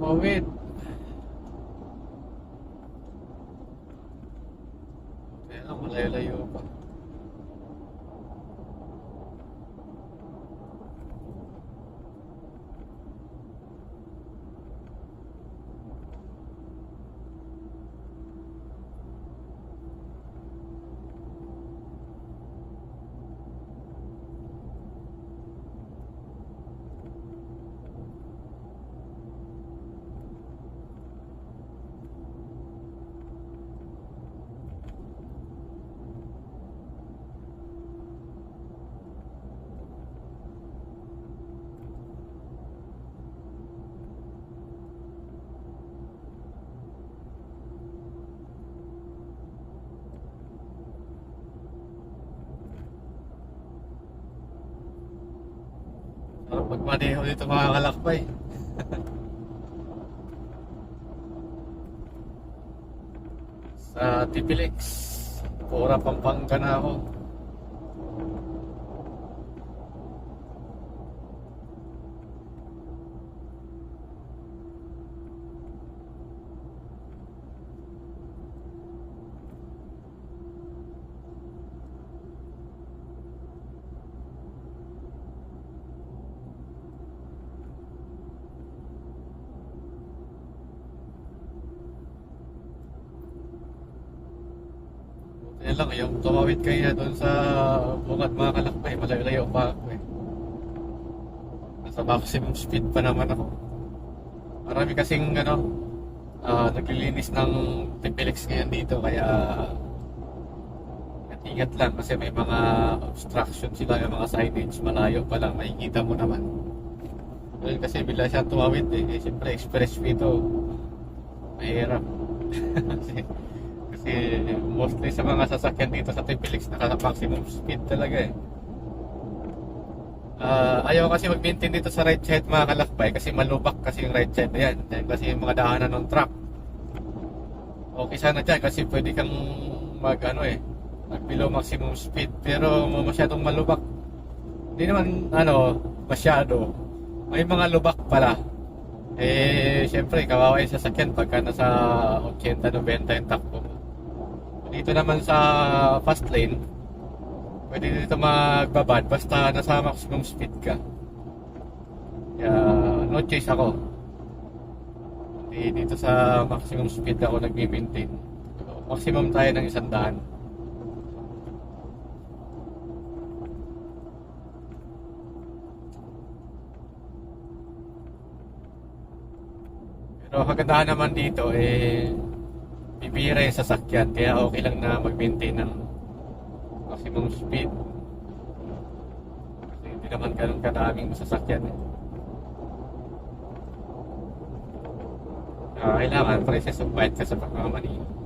Tumawid. Kaya nga, malayo-layo pa. Sarap magmaneho dito mga kalakbay. Sa Tipilex. Pura Pampanga na ako. Yan lang, yung tumawid kaya doon sa bungad mga kalakbay, malayo-layo pa eh. Nasa maximum speed pa naman ako. Marami kasing ano, ah, naglilinis ng Pipilix ngayon dito kaya ingat lang kasi may mga obstruction sila, may mga signage malayo pa lang, makikita mo naman. Well, kasi bila siya tumawid eh, eh siyempre expressway to, mahirap. kasi, mostly sa mga sasakyan dito sa Tipilix naka maximum speed talaga eh. Ah, ayaw kasi mag-maintain dito sa right side mga kalakbay kasi malubak kasi yung right side na yan. Yan kasi yung mga daanan ng truck. Okay sana dyan kasi pwede kang mag ano eh, mag below maximum speed pero masyadong malubak. Hindi naman ano, masyado. May mga lubak pala. Eh, syempre, kawawa yung sasakyan pagka nasa 80-90 yung takbo. Dito naman sa fast lane, pwede dito magbabad basta nasa maximum speed ka. Kaya, no choice ako. Dito sa maximum speed ako nag-maintain. Maximum tayo ng isang daan. Pero kagandahan naman dito eh bibira yung sasakyan kaya okay lang na mag-maintain ng maximum speed. Kasi hindi naman ganun kadaming sasakyan eh. Ah, kailangan process of bite ka sa pagmamanila.